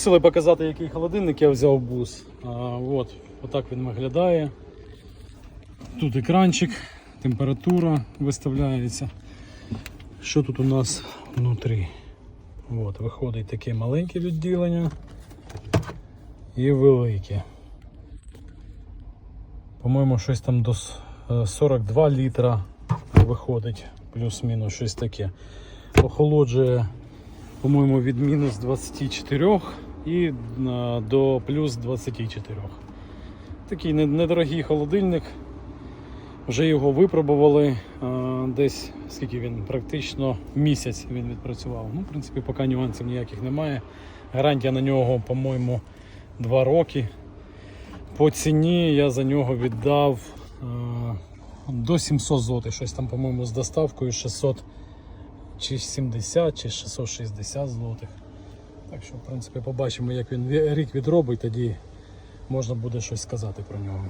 Хотіли показати, який холодильник я взяв бус. А, от, отак він виглядає. Тут екранчик, температура виставляється. Що тут у нас внутрі? От, виходить таке маленьке відділення і велике. По-моєму, щось там до е, 42 літра виходить, плюс-мінус щось таке. Охолоджує, по-моєму, від мінус 24 і е, до плюс 24. Такий недорогий холодильник. Вже його випробували е, десь, скільки він практично місяць він відпрацював. Ну, в принципі, поки нюансів ніяких немає. Гарантія на нього, по-моєму, 2 роки. По ціні я за нього віддав е, до 700 злотих, щось там, по-моєму, з доставкою 600 чи 70 чи 660 злотих. Так що, в принципі, побачимо, як він ві- рік відробить, тоді можна буде щось сказати про нього.